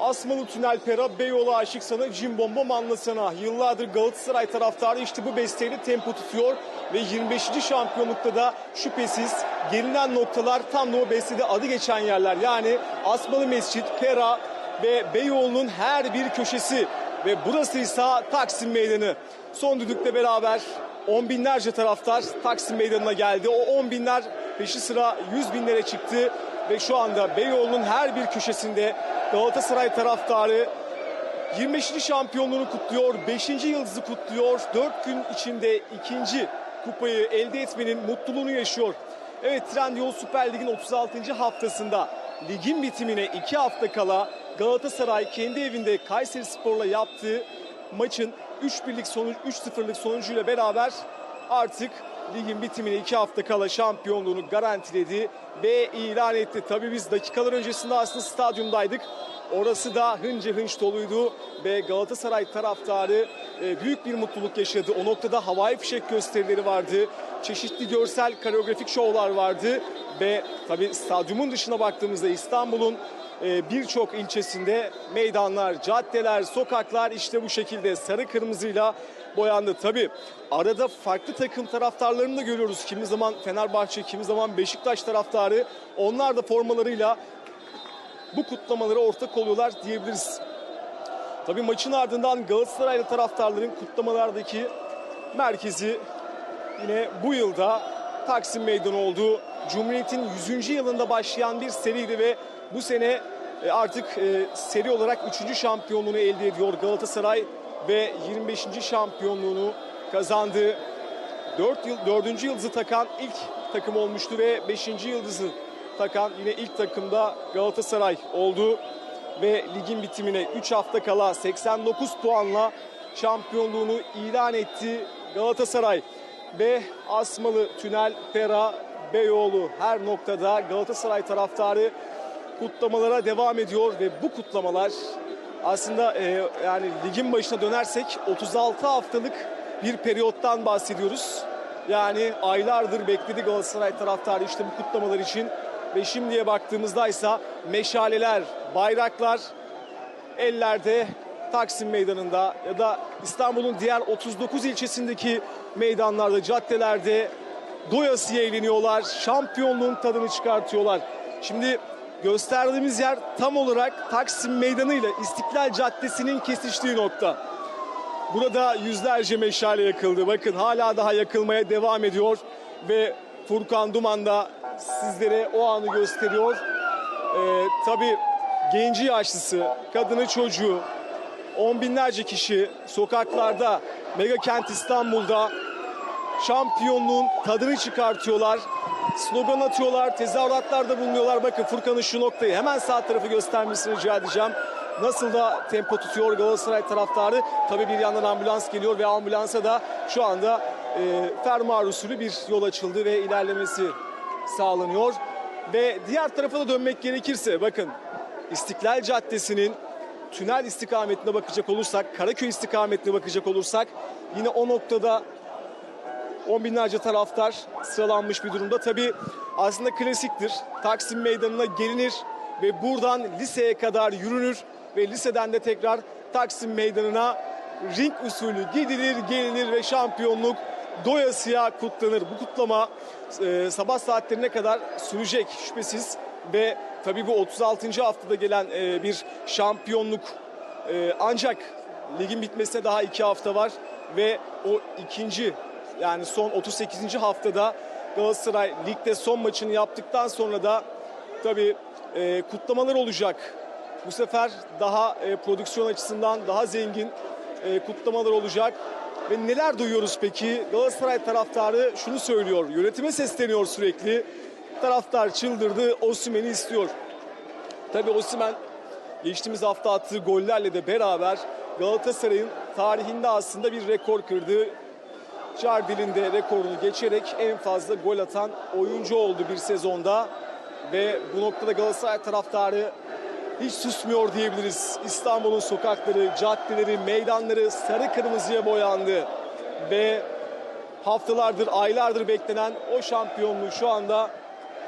Asmalı Tünel Pera, Beyoğlu Aşık Sana, Cim Bomba Manla Sana. Yıllardır Galatasaray taraftarı işte bu besteyle tempo tutuyor. Ve 25. şampiyonlukta da şüphesiz gelinen noktalar tam da o bestede adı geçen yerler. Yani Asmalı Mescit, Pera ve Beyoğlu'nun her bir köşesi. Ve burası ise Taksim Meydanı. Son düdükle beraber on binlerce taraftar Taksim Meydanı'na geldi. O on binler peşi sıra yüz binlere çıktı. Ve şu anda Beyoğlu'nun her bir köşesinde Galatasaray taraftarı 25. şampiyonluğunu kutluyor, 5. yıldızı kutluyor. 4 gün içinde ikinci kupayı elde etmenin mutluluğunu yaşıyor. Evet Trendyol Süper Lig'in 36. haftasında ligin bitimine 2 hafta kala Galatasaray kendi evinde Kayseri Spor'la yaptığı maçın 3-1'lik sonuç 3-0'lık sonucuyla beraber artık ligin bitimine 2 hafta kala şampiyonluğunu garantiledi ve ilan etti. Tabii biz dakikalar öncesinde aslında stadyumdaydık. Orası da hınca hınç doluydu ve Galatasaray taraftarı e, büyük bir mutluluk yaşadı. O noktada havai fişek gösterileri vardı. Çeşitli görsel koreografik şovlar vardı ve tabii stadyumun dışına baktığımızda İstanbul'un birçok ilçesinde meydanlar, caddeler, sokaklar işte bu şekilde sarı kırmızıyla boyandı. Tabii arada farklı takım taraftarlarını da görüyoruz. Kimi zaman Fenerbahçe, kimi zaman Beşiktaş taraftarı. Onlar da formalarıyla bu kutlamalara ortak oluyorlar diyebiliriz. Tabii maçın ardından Galatasaraylı taraftarların kutlamalardaki merkezi yine bu yılda Taksim Meydanı oldu. Cumhuriyet'in 100. yılında başlayan bir seriydi ve bu sene e, artık e, seri olarak 3. şampiyonluğunu elde ediyor Galatasaray ve 25. şampiyonluğunu kazandı. 4 yıl 4. yıldızı takan ilk takım olmuştu ve 5. yıldızı takan yine ilk takımda Galatasaray oldu ve ligin bitimine 3 hafta kala 89 puanla şampiyonluğunu ilan etti Galatasaray ve Asmalı Tünel Pera Beyoğlu her noktada Galatasaray taraftarı kutlamalara devam ediyor ve bu kutlamalar aslında e, yani ligin başına dönersek 36 haftalık bir periyottan bahsediyoruz. Yani aylardır bekledi Galatasaray taraftarı işte bu kutlamalar için ve şimdiye baktığımızda ise meşaleler, bayraklar ellerde Taksim Meydanı'nda ya da İstanbul'un diğer 39 ilçesindeki meydanlarda, caddelerde doyasıya eğleniyorlar. Şampiyonluğun tadını çıkartıyorlar. Şimdi gösterdiğimiz yer tam olarak Taksim Meydanı ile İstiklal Caddesi'nin kesiştiği nokta. Burada yüzlerce meşale yakıldı. Bakın hala daha yakılmaya devam ediyor ve Furkan Duman da sizlere o anı gösteriyor. Ee, tabii genci yaşlısı, kadını çocuğu, on binlerce kişi sokaklarda, mega kent İstanbul'da şampiyonluğun tadını çıkartıyorlar. Slogan atıyorlar, tezahüratlarda bulunuyorlar. Bakın Furkan'ın şu noktayı hemen sağ tarafı göstermesini rica edeceğim. Nasıl da tempo tutuyor Galatasaray taraftarı. Tabii bir yandan ambulans geliyor ve ambulansa da şu anda e, fermuar usulü bir yol açıldı ve ilerlemesi sağlanıyor. Ve diğer tarafa da dönmek gerekirse bakın İstiklal Caddesi'nin tünel istikametine bakacak olursak, Karaköy istikametine bakacak olursak yine o noktada on binlerce taraftar sıralanmış bir durumda. Tabii aslında klasiktir. Taksim Meydanı'na gelinir ve buradan liseye kadar yürünür ve liseden de tekrar Taksim Meydanı'na ring usulü gidilir, gelinir ve şampiyonluk doyasıya kutlanır. Bu kutlama e, sabah saatlerine kadar sürecek şüphesiz ve tabii bu 36. haftada gelen e, bir şampiyonluk e, ancak ligin bitmesine daha iki hafta var ve o ikinci yani son 38. haftada Galatasaray ligde son maçını yaptıktan sonra da tabii e, kutlamalar olacak. Bu sefer daha e, prodüksiyon açısından daha zengin e, kutlamalar olacak. Ve neler duyuyoruz peki? Galatasaray taraftarı şunu söylüyor. Yönetime sesleniyor sürekli. Taraftar çıldırdı. Osimhen'i istiyor. Tabii Osimhen geçtiğimiz hafta attığı gollerle de beraber Galatasaray'ın tarihinde aslında bir rekor kırdı. Jardil'in de rekorunu geçerek en fazla gol atan oyuncu oldu bir sezonda. Ve bu noktada Galatasaray taraftarı hiç susmuyor diyebiliriz. İstanbul'un sokakları, caddeleri, meydanları sarı kırmızıya boyandı. Ve haftalardır, aylardır beklenen o şampiyonluğu şu anda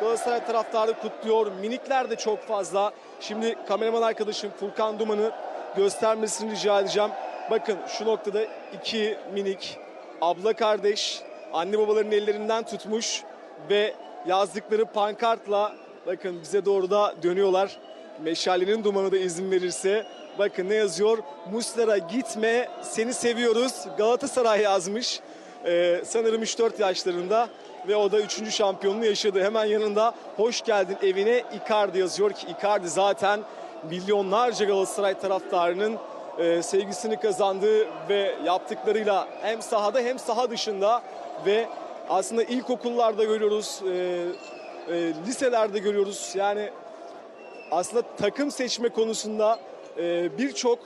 Galatasaray taraftarı kutluyor. Minikler de çok fazla. Şimdi kameraman arkadaşım Furkan Duman'ı göstermesini rica edeceğim. Bakın şu noktada iki minik abla kardeş anne babaların ellerinden tutmuş ve yazdıkları pankartla bakın bize doğru da dönüyorlar. Meşalenin dumanı da izin verirse bakın ne yazıyor? Muslera gitme seni seviyoruz Galatasaray yazmış. Ee, sanırım 3-4 yaşlarında ve o da 3. şampiyonluğu yaşadı. Hemen yanında hoş geldin evine Icardi yazıyor ki Icardi zaten milyonlarca Galatasaray taraftarının e, sevgisini kazandığı ve yaptıklarıyla hem sahada hem saha dışında ve aslında ilkokullarda görüyoruz, e, e, liselerde görüyoruz. Yani aslında takım seçme konusunda e, birçok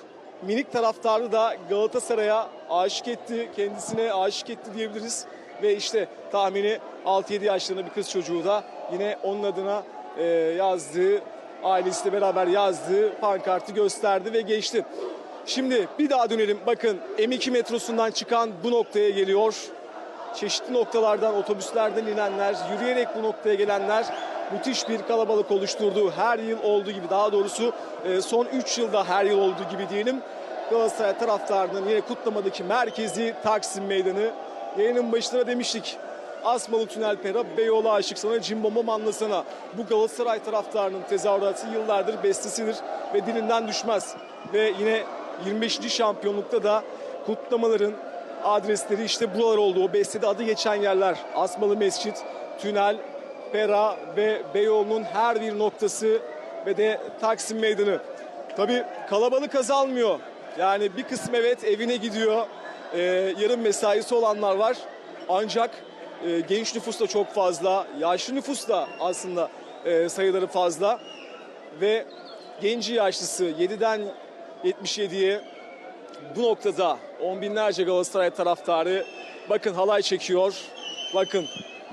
minik taraftarı da Galatasaray'a aşık etti, kendisine aşık etti diyebiliriz. Ve işte tahmini 6-7 yaşlarında bir kız çocuğu da yine onun adına e, yazdığı, ailesiyle beraber yazdığı pankartı gösterdi ve geçti. Şimdi bir daha dönelim. Bakın M2 metrosundan çıkan bu noktaya geliyor. Çeşitli noktalardan, otobüslerden inenler, yürüyerek bu noktaya gelenler müthiş bir kalabalık oluşturdu. Her yıl olduğu gibi daha doğrusu e, son 3 yılda her yıl olduğu gibi diyelim. Galatasaray taraftarının yine kutlamadaki merkezi Taksim Meydanı. Yayının başında demiştik. Asmalı Tünel Pera, Beyoğlu Aşık Sana, Cimbom'um Anlasana. Bu Galatasaray taraftarının tezahüratı yıllardır bestesidir ve dilinden düşmez. Ve yine 25. şampiyonlukta da kutlamaların adresleri işte buralar oldu. O bestede adı geçen yerler. Asmalı Mescit, Tünel, Pera ve Beyoğlu'nun her bir noktası ve de Taksim Meydanı. Tabii kalabalık azalmıyor. Yani bir kısım evet evine gidiyor. Ee, yarın mesaisi olanlar var. Ancak e, genç nüfus da çok fazla. Yaşlı nüfus da aslında e, sayıları fazla. Ve genci yaşlısı 7'den 77'ye bu noktada on binlerce Galatasaray taraftarı bakın halay çekiyor. Bakın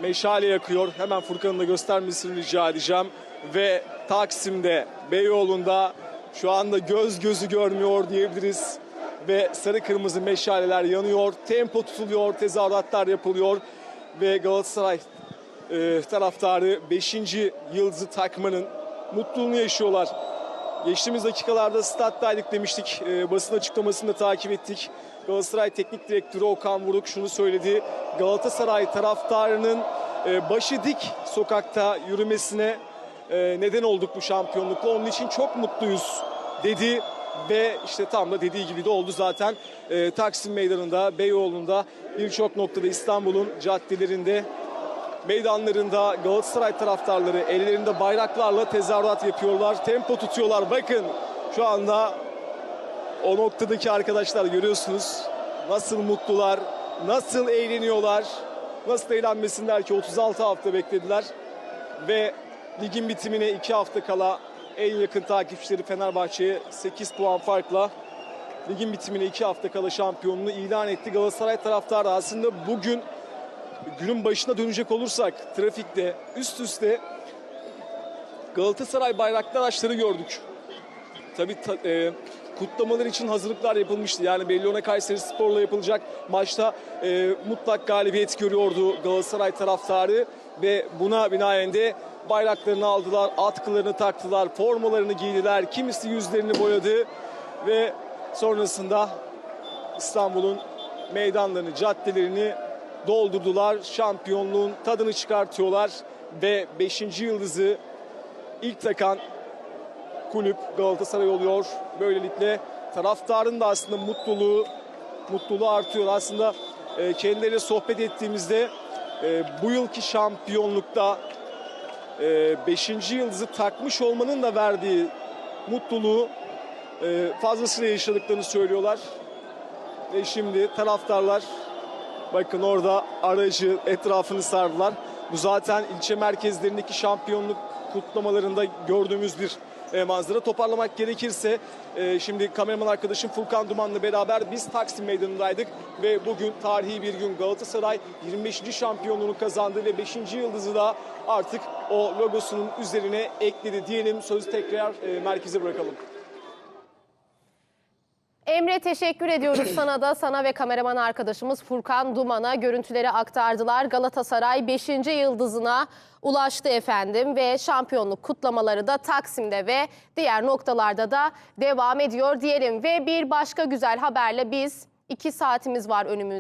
meşale yakıyor. Hemen Furkan'ın da göstermesini rica edeceğim. Ve Taksim'de, Beyoğlu'nda şu anda göz gözü görmüyor diyebiliriz. Ve sarı kırmızı meşaleler yanıyor. Tempo tutuluyor, tezahüratlar yapılıyor. Ve Galatasaray e, taraftarı 5. yıldızı takmanın mutluluğunu yaşıyorlar. Geçtiğimiz dakikalarda stat'taydık demiştik. E, basın açıklamasını da takip ettik. Galatasaray Teknik Direktörü Okan Buruk şunu söyledi. Galatasaray taraftarının e, başı dik sokakta yürümesine e, neden olduk bu şampiyonlukla. Onun için çok mutluyuz dedi ve işte tam da dediği gibi de oldu zaten. E, Taksim Meydanı'nda, Beyoğlu'nda birçok noktada İstanbul'un caddelerinde meydanlarında Galatasaray taraftarları ellerinde bayraklarla tezahürat yapıyorlar. Tempo tutuyorlar. Bakın şu anda o noktadaki arkadaşlar görüyorsunuz. Nasıl mutlular, nasıl eğleniyorlar. Nasıl eğlenmesinler ki 36 hafta beklediler. Ve ligin bitimine 2 hafta kala en yakın takipçileri Fenerbahçe'ye 8 puan farkla ligin bitimine 2 hafta kala şampiyonluğunu ilan etti. Galatasaray taraftarı aslında bugün günün başına dönecek olursak trafikte üst üste Galatasaray bayraklar açları gördük. Tabii ta- e, kutlamalar için hazırlıklar yapılmıştı. Yani Bellona Kayseri Spor'la yapılacak maçta e, mutlak galibiyet görüyordu Galatasaray taraftarı ve buna binaen de bayraklarını aldılar, atkılarını taktılar, formalarını giydiler. Kimisi yüzlerini boyadı ve sonrasında İstanbul'un meydanlarını, caddelerini doldurdular. Şampiyonluğun tadını çıkartıyorlar ve 5. yıldızı ilk takan kulüp Galatasaray oluyor. Böylelikle taraftarın da aslında mutluluğu mutluluğu artıyor. Aslında e, kendileriyle sohbet ettiğimizde e, bu yılki şampiyonlukta 5. yıldızı takmış olmanın da verdiği mutluluğu e, fazlasıyla yaşadıklarını söylüyorlar. Ve şimdi taraftarlar bakın orada aracı etrafını sardılar. Bu zaten ilçe merkezlerindeki şampiyonluk kutlamalarında gördüğümüz bir e, manzara. Toparlamak gerekirse e, şimdi kameraman arkadaşım Furkan Duman'la beraber biz Taksim Meydanı'ndaydık ve bugün tarihi bir gün Galatasaray 25. şampiyonluğunu kazandı ve 5. yıldızı da artık o logosunun üzerine ekledi diyelim. Sözü tekrar e, merkeze bırakalım. Emre teşekkür ediyoruz sana da sana ve kameraman arkadaşımız Furkan Duman'a görüntüleri aktardılar. Galatasaray 5. yıldızına ulaştı efendim ve şampiyonluk kutlamaları da Taksim'de ve diğer noktalarda da devam ediyor diyelim. Ve bir başka güzel haberle biz 2 saatimiz var önümüzde.